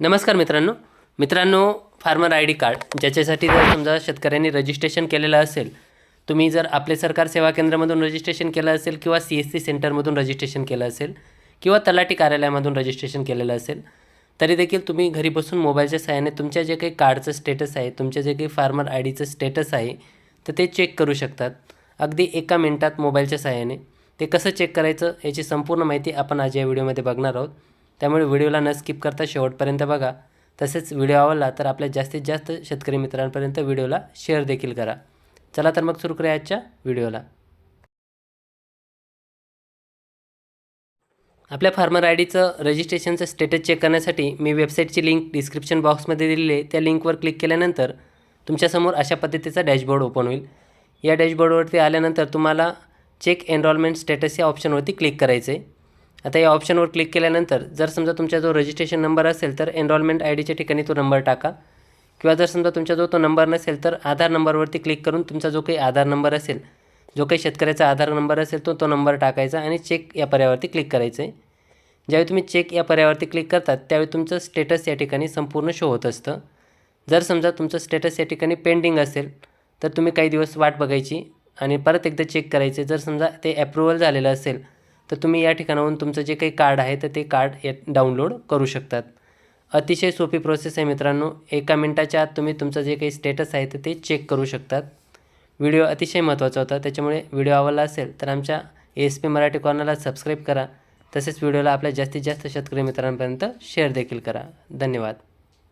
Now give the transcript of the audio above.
नमस्कार मित्रांनो. मित्रांनो फार्मर आय डी कार्ड ज्याच्यासाठी जर समजा शेतकऱ्यांनी रजिस्ट्रेशन केलेलं असेल तुम्ही जर आपले सरकार सेवा केंद्रामधून रजिस्ट्रेशन केलं असेल किंवा सी एस सी सेंटरमधून रजिस्ट्रेशन केलं असेल किंवा तलाठी कार्यालयामधून रजिस्ट्रेशन केलेलं असेल तरी देखील तुम्ही घरी बसून मोबाईलच्या सहाय्याने तुमच्या जे काही कार्डचं स्टेटस आहे तुमच्या जे काही फार्मर आय डीचं स्टेटस आहे तर ते चेक करू शकतात. अगदी एका मिनिटात मोबाईलच्या सहाय्याने ते कसं चेक करायचं याची संपूर्ण माहिती आपण आज या व्हिडिओमध्ये बघणार आहोत. त्यामुळे व्हिडिओला न स्किप करता शेवटपर्यंत बघा. तसेच व्हिडिओ आवडला तर आपल्या जास्तीत जास्त शेतकरी मित्रांपर्यंत व्हिडिओला शेअर देखील करा. चला तर मग सुरू करूया आजच्या व्हिडिओला. आपल्या फार्मर आय डीचं रजिस्ट्रेशनचं स्टेटस चेक करण्यासाठी मी वेबसाईटची लिंक डिस्क्रिप्शन बॉक्समध्ये दिलेली आहे. त्या लिंकवर क्लिक केल्यानंतर तुमच्यासमोर अशा पद्धतीचा डॅशबोर्ड ओपन होईल. या डॅशबोर्डवरती आल्यानंतर तुम्हाला चेक एनरोलमेंट स्टेटस या ऑप्शनवरती क्लिक करायचं आहे आता या ऑप्शनवर क्लिक केल्यानंतर जर समजा तुमचा जो रजिस्ट्रेशन नंबर असेल तर एनरोलमेंट आय डीच्या ठिकाणी तो नंबर टाका. किंवा जर समजा तुमच्याजवळ तो नंबर नसेल तर आधार नंबरवरती क्लिक करून तुमचा जो काही आधार नंबर असेल जो काही शेतकऱ्याचा आधार नंबर असेल तो तो नंबर टाकायचा आणि चेक या पर्यावरती क्लिक करायचं. आहे ज्यावेळी तुम्ही चेक या पर्यावरती क्लिक करतात त्यावेळी तुमचं स्टेटस या ठिकाणी संपूर्ण शो होत असतं. जर समजा तुमचं स्टेटस या ठिकाणी पेंडिंग असेल तर तुम्ही काही दिवस वाट बघायची आणि परत एकदा चेक करायचे. जर समजा ते ॲप्रुव्हल झालेलं असेल तर तुम्ही या ठिकाणाहून तुमचं जे काही कार्ड आहे तर ते कार्ड या डाउनलोड करू शकतात. अतिशय सोपी प्रोसेस आहे मित्रांनो. एका मिनटाच्या आत तुम्ही तुमचं जे काही स्टेटस आहे तर ते चेक करू शकतात. व्हिडिओ अतिशय महत्त्वाचा होता. त्याच्यामुळे व्हिडिओ आवडला असेल तर आमच्या एस पी मराठी कॉर्नरला सबस्क्राईब करा. तसेच व्हिडिओला आपल्या जास्तीत जास्त शेतकरी मित्रांपर्यंत शेअर देखील करा. धन्यवाद.